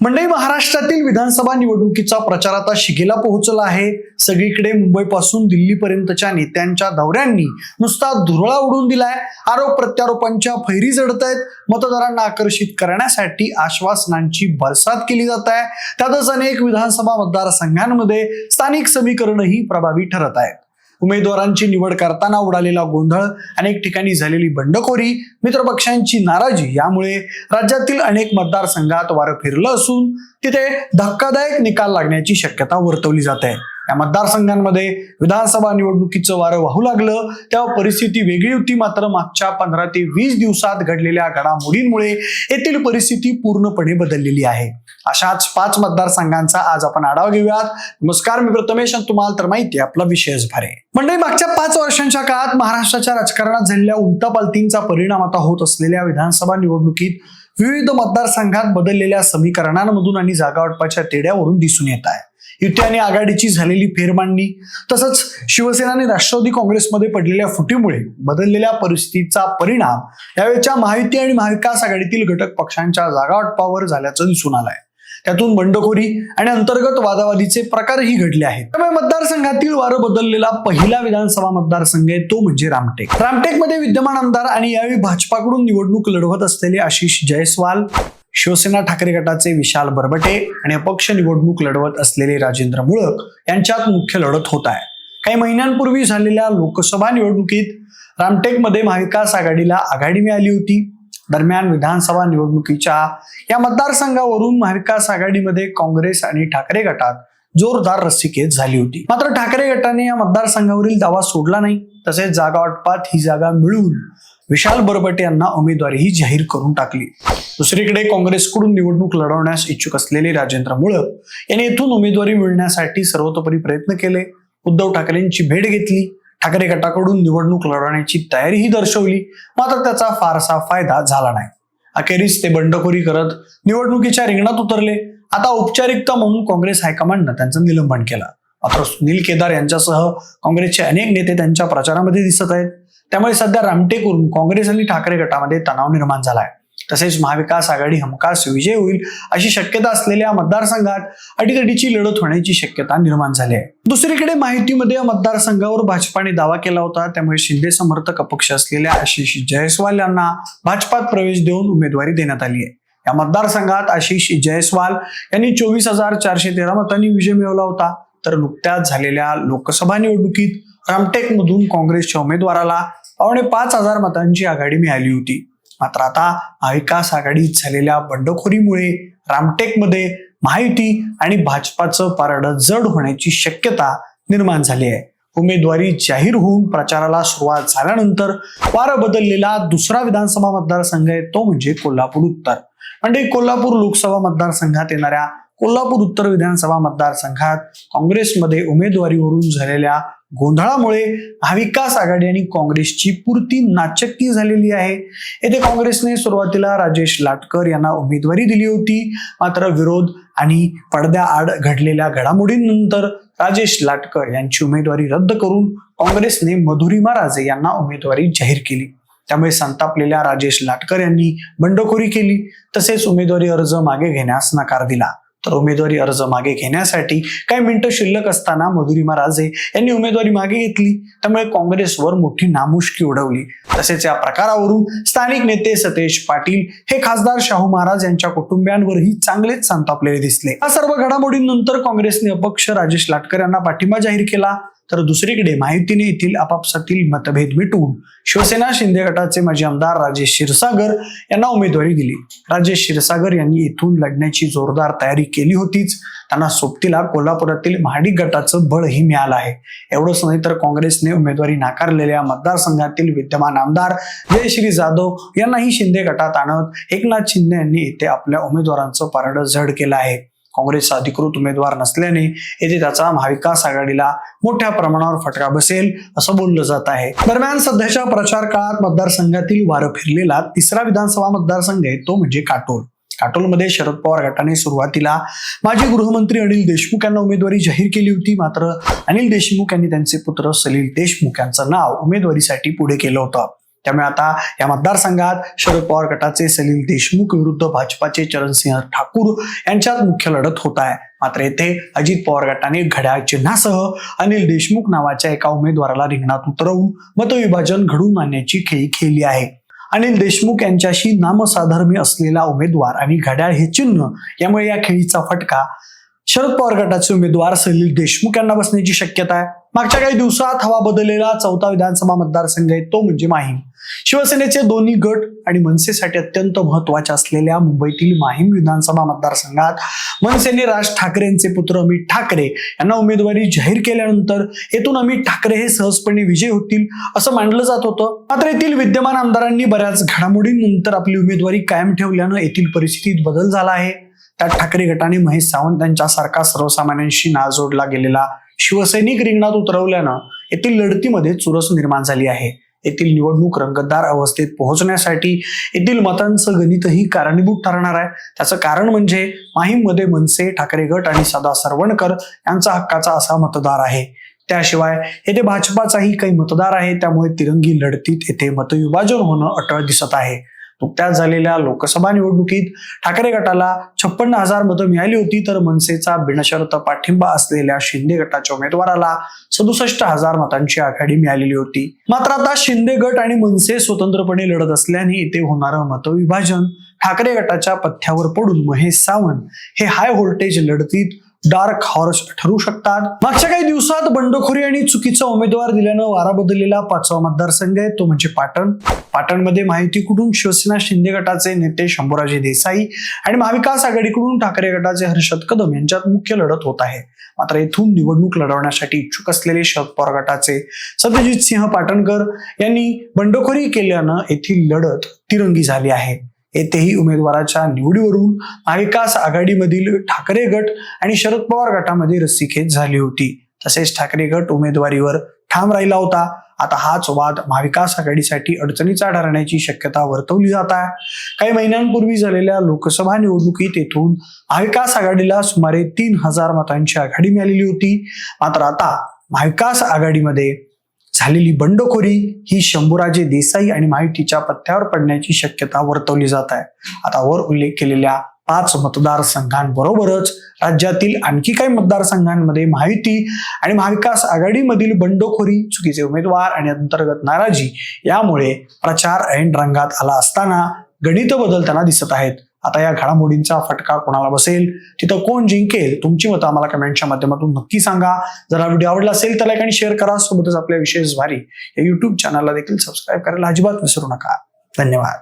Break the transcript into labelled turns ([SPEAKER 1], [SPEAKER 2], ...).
[SPEAKER 1] मंडळी महाराष्ट्रातील विधानसभा निवडणुकीचा प्रचार आता शिगेला पोहोचला आहे. सगळीकडे मुंबईपासून दिल्लीपर्यंतच्या नेत्यांच्या दौऱ्यांनी नुसता धुरळा उडून दिलाय. आरोप प्रत्यारोपांच्या फैरी जडत आहेत मतदारांना आकर्षित करण्यासाठी आश्वासनांची बरसात केली जात आहे त्यातच अनेक विधानसभा मतदारसंघांमध्ये स्थानिक समीकरणही प्रभावी ठरत आहेत. उमेदवारांची निवड करताना उडालेला गोंधळ अनेक ठिकाणी झालेली बंडखोरी मित्रपक्षांची नाराजी यामुळे राज्यातील अनेक मतदारसंघात वारं फिरलं असून तिथे धक्कादायक निकाल लागण्याची शक्यता वर्तवली जात आहे. या मतदारसंघांमध्ये विधानसभा निवडणुकीचं वारं वाहू लागलं. तेव्हा परिस्थिती वेगळी होती. मात्र मागच्या पंधरा ते वीस दिवसात घडलेल्या घडामोडींमुळे येथील परिस्थिती पूर्णपणे बदललेली आहे. अशाच पाच मतदारसंघांचा आज आपण आढावा घेऊयात. नमस्कार मी प्रथमेश आणि तुम्हाला तर माहिती आपला विषयच भारे मंडळी मागच्या पाच वर्षांच्या काळात महाराष्ट्राच्या राजकारणात झालेल्या उलटापालतींचा परिणाम आता होत असलेल्या विधानसभा निवडणुकीत विविध मतदारसंघात बदललेल्या समीकरणांमधून आणि जागावाटपाच्या तेड्यावरून दिसून येत आहे. युती आणि आघाडीची झालेली फेरमांडणी तसंच शिवसेना आणि राष्ट्रवादी काँग्रेसमध्ये पडलेल्या फुटीमुळे बदललेल्या परिस्थितीचा परिणाम यावेळच्या महायुती आणि महाविकास आघाडीतील घटक पक्षांच्या जागावाटपावर झाल्याचं दिसून आलंय. त्यातून बंडखोरी आणि अंतर्गत वादावादीचे प्रकारही घडले आहेत. त्यामुळे मतदारसंघातील वारं बदललेला पहिला विधानसभा मतदारसंघ आहे तो म्हणजे रामटेक. रामटेकमध्ये विद्यमान आमदार आणि यावेळी भाजपाकडून निवडणूक लढवत असलेले आशिष जयस्वाल शिवसेना ठाकरे गटाचे विशाल बरबटे आणि अपक्ष निवडणूक लढवत असलेले राजेंद्र मुळक यांच्यात मुख्य लढत होत आहे. काही महिन्यांपूर्वी झालेल्या लोकसभा निवडणुकीत रामटेकमध्ये महाविकास आघाडीला आघाडी मिळाली होती. दरम्यान विधानसभा निवडणुकीच्या या मतदारसंघावरून महाविकास आघाडीमध्ये काँग्रेस आणि ठाकरे गटात जोरदार रस्सीखेच झाली होती. मात्र ठाकरे गटाने या मतदारसंघावरील दावा सोडला नाही. तसेच जागा वाटपात ही जागा मिळवून विशाल बरबटे यांना उमेदवारीही जाहीर करून टाकली. दुसरीकडे काँग्रेसकडून निवडणूक लढवण्यास इच्छुक असलेले राजेंद्र मुळक यांनी येथून उमेदवारी मिळण्यासाठी सर्वतोपरी प्रयत्न केले. उद्धव ठाकरेंची भेट घेतली. ठाकरे गटाकडून निवडणूक लढवण्याची तयारीही दर्शवली. मात्र त्याचा फारसा फायदा झाला नाही. अखेरीस ते बंडखोरी करत निवडणुकीच्या रिंगणात उतरले. आता औपचारिकता म्हणून काँग्रेस हायकमांडनं त्यांचं निलंबन केलं. मात्र सुनील केदार यांच्यासह काँग्रेसचे अनेक नेते त्यांच्या प्रचारामध्ये दिसत आहेत. त्यामुळे सध्या रामटेकवरून काँग्रेस आणि ठाकरे गटामध्ये तणाव निर्माण झालाय. तसेच महाविकास आघाडी हमखास विजय होईल अशी शक्यता असलेल्या मतदारसंघात अटीतटीची लढत होण्याची शक्यता निर्माण झाली आहे. दुसरीकडे माहितीमध्ये या मतदारसंघावर भाजपाने दावा केला होता. त्यामुळे शिंदे समर्थक अपक्ष असलेल्या आशिष जयस्वाल यांना भाजपात प्रवेश देऊन उमेदवारी देण्यात आली आहे. या मतदारसंघात आशिष जयस्वाल यांनी चोवीस हजार चारशे तेरा मतांनी विजय मिळवला होता. तर नुकत्याच झालेल्या लोकसभा निवडणुकीत रामटेकमधून काँग्रेसच्या उमेदवाराला पावणे पाच हजार मतांची आघाडी मिळाली होती. मात्र आता महाविकास आघाडीत झालेल्या बंडखोरीमुळे रामटेकमध्ये महायुती आणि भाजपाचं पारडं जड होण्याची शक्यता निर्माण झाली आहे. उमेदवारी जाहीर होऊन प्रचाराला सुरुवात झाल्यानंतर वारं बदललेला दुसरा विधानसभा मतदारसंघ आहे तो म्हणजे कोल्हापूर उत्तर. म्हणजे कोल्हापूर लोकसभा मतदारसंघात येणाऱ्या कोल्हापूर उत्तर विधानसभा मतदारसंघात काँग्रेसमध्ये उमेदवारीवरून झालेल्या गोंधळामुळे महाविकास आघाडी आणि काँग्रेसची पुरती नाचक्की झालेली आहे. येथे काँग्रेसने सुरुवातीला राजेश लाटकर यांना उमेदवारी दिली होती. मात्र विरोध आणि पडद्याआड घडलेल्या घडामोडींनंतर राजेश लाटकर यांची उमेदवारी रद्द करून काँग्रेसने मधुरिमा राजे यांना उमेदवारी जाहीर केली. त्यामुळे संतापलेल्या राजेश लाटकर यांनी बंडखोरी केली. तसेच उमेदवारी अर्ज मागे घेण्यास नकार दिला. तर उमेदवारी अर्ज मागे घेण्यासाठी काही मिनिटं शिल्लक असताना मधुरिमा राजे यांनी उमेदवारी मागे घेतली. त्यामुळे काँग्रेसवर मोठी नामुष्की उडवली. तसेच या प्रकारावरून स्थानिक नेते सतेज पाटील हे खासदार शाहू महाराज यांच्या कुटुंबियांवरही चांगलेच संतापलेले दिसले. या सर्व घडामोडींनंतर काँग्रेसने अपक्ष राजेश लाटकर यांना पाठिंबा जाहीर केला. तर दुसरीकडे माहितीने येथील आपापसातील मतभेद मिटवून शिवसेना शिंदे गटाचे माजी आमदार राजेश क्षीरसागर यांना उमेदवारी दिली. राजेश क्षीरसागर यांनी येथून लढण्याची जोरदार तयारी केली होतीच. त्यांना सोबतीला कोल्हापुरातील महाडिक गटाचं बळही मिळालं आहे. एवढंच नाही तर काँग्रेसने उमेदवारी नाकारलेल्या मतदारसंघातील विद्यमान आमदार जयश्री जाधव यांनाही शिंदे गटात आणत एकनाथ शिंदे यांनी येथे आपल्या उमेदवारांचं पारडं झड केलं आहे. काँग्रेसचा अधिकृत उमेदवार नसल्याने येथे त्याचा महाविकास आघाडीला मोठ्या प्रमाणावर फटका बसेल असं बोललं जात आहे. दरम्यान सध्याच्या प्रचार काळात मतदारसंघातील वारं फिरलेला तिसरा विधानसभा मतदारसंघ आहे तो म्हणजे काटोल. काटोलमध्ये शरद पवार गटाने सुरुवातीला माजी गृहमंत्री अनिल देशमुख यांना उमेदवारी जाहीर केली होती. मात्र अनिल देशमुख यांनी त्यांचे पुत्र सलील देशमुख यांचं नाव उमेदवारीसाठी पुढे केलं होतं. त्यामुळे आता या मतदारसंघात शरद पवार गटाचे सलील देशमुख विरुद्ध भाजपाचे चरणसिंह ठाकूर यांच्यात मुख्य लढत होत आहे. मात्र येथे अजित पवार गटाने घड्याळ चिन्हासह अनिल देशमुख नावाच्या एका उमेदवाराला रिंगणात उतरवून मतविभाजन घडवून आणण्याची खेळी खेळली आहे. अनिल देशमुख यांच्याशी नामसाधर्मी असलेला उमेदवार आणि घड्याळ हे चिन्ह यामुळे या खेळीचा फटका शरद पवार गटाचे उमेदवार सलील देशमुख यांना बसण्याची शक्यता आहे. मागच्या काही दिवसात हवा बदललेला चौथा विधानसभा मतदारसंघ आहे तो म्हणजे माहीम. शिवसेनेचे दोन्ही गट आणि मनसेसाठी अत्यंत महत्त्वाच्या असलेल्या मुंबईतील माहीम विधानसभा मतदारसंघात मनसेने राज ठाकरेंचे पुत्र अमित ठाकरे यांना उमेदवारी जाहीर केल्यानंतर येथून अमित ठाकरे हे सहजपणे विजय होतील असं मानलं जात होतं. मात्र येथील विद्यमान आमदारांनी बऱ्याच घडामोडींनंतर आपली उमेदवारी कायम ठेवल्यानं येथील परिस्थितीत बदल झाला आहे. त्यात ठाकरे गटाने महेश सावंत यांच्यासारखा सर्वसामान्यांशी नाळ जोडला गेलेला शिवसैनिक रिंगणात उतरवल्यानं येथील लढतीमध्ये चुरस निर्माण झाली आहे. येथील निवडणूक रंगतदार अवस्थेत पोहोचण्यासाठी येथील मतांचं गणितही कारणीभूत ठरणार आहे. त्याचं कारण म्हणजे माहीममध्ये मनसे ठाकरे गट आणि सदा सरवणकर यांचा हक्काचा असा मतदार आहे. त्याशिवाय येथे भाजपाचाही काही मतदार आहे. त्यामुळे तिरंगी लढतीत येथे मतविभाजन होणं अटळ दिसत आहे. नुकत्याच झालेल्या लोकसभा निवडणुकीत ठाकरे गटाला छप्पन्न हजार मतं मिळाली होती तर मनसेचा बिनशर्त पाठिंबा असलेल्या शिंदे गटाच्या उमेदवाराला सदुसष्ट हजार मतांची आघाडी मिळालेली होती. मात्र आता शिंदे गट आणि मनसे स्वतंत्रपणे लढत असल्याने इथे होणारं मतविभाजन ठाकरे गटाच्या पथ्यावर पडून महेश सावंत हे हाय व्होल्टेज लढतीत डार्क हॉर्स ठरू शकतात. मागच्या काही दिवसात बंडखोरी आणि चुकीचा उमेदवार दिल्यानं वारा बदललेला पाचवा मतदारसंघ आहे तो म्हणजे पाटण. पाटणमध्ये माहिती कुठून? शिवसेना शिंदे गटाचे नेते शंभूराजे देसाई आणि महाविकास आघाडीकडून ठाकरे गटाचे हर्षद कदम यांच्यात मुख्य लढत होत आहे. मात्र येथून निवडणूक लढवण्यासाठी इच्छुक असलेले शरद पवार गटाचे सत्यजित सिंह पाटणकर यांनी बंडखोरी केल्यानं येथील लढत तिरंगी झाली आहे. येथेही उमेदवाराच्या निवडीवरून महाविकास आघाडीमधील ठाकरे गट आणि शरद पवार गटामध्ये रस्सीखेच झाली होती. तसेच ठाकरे गट उमेदवारीवर ठाम राहिला होता. आता हाच वाद महाविकास आघाडीसाठी अडचणीचा ठरण्याची शक्यता वर्तवली जात आहे. काही महिन्यांपूर्वी झालेल्या लोकसभा निवडणुकीत येथून महाविकास आघाडीला सुमारे तीन हजार मतांची आघाडी मिळालेली होती. मात्र आता महाविकास आघाडीमध्ये झालेली बंडखोरी ही शंभूराजे देसाई आणि माहितीच्या पत्त्यावर पडण्याची शक्यता वर्तवली जात आहे. आता वर उल्लेख केलेल्या पाच मतदारसंघांबरोबरच राज्यातील आणखी काही मतदारसंघांमध्ये माहिती आणि महाविकास आघाडीमधील बंडखोरी चुकीचे उमेदवार आणि अंतर्गत नाराजी यामुळे प्रचार ऐन रंगात आला असताना गणित बदलताना दिसत आहेत. आता या घडामोडींचा फटका कोणाला बसेल? तिथं कोण जिंकेल? तुमची मतं आम्हाला कमेंटच्या माध्यमातून नक्की सांगा. जर हा व्हिडिओ आवडला असेल तर लाईक आणि शेअर करा. सोबतच आपल्या विशेष भारी या युट्यूब चॅनलला देखील सबस्क्राईब करायला अजिबात विसरू नका. धन्यवाद.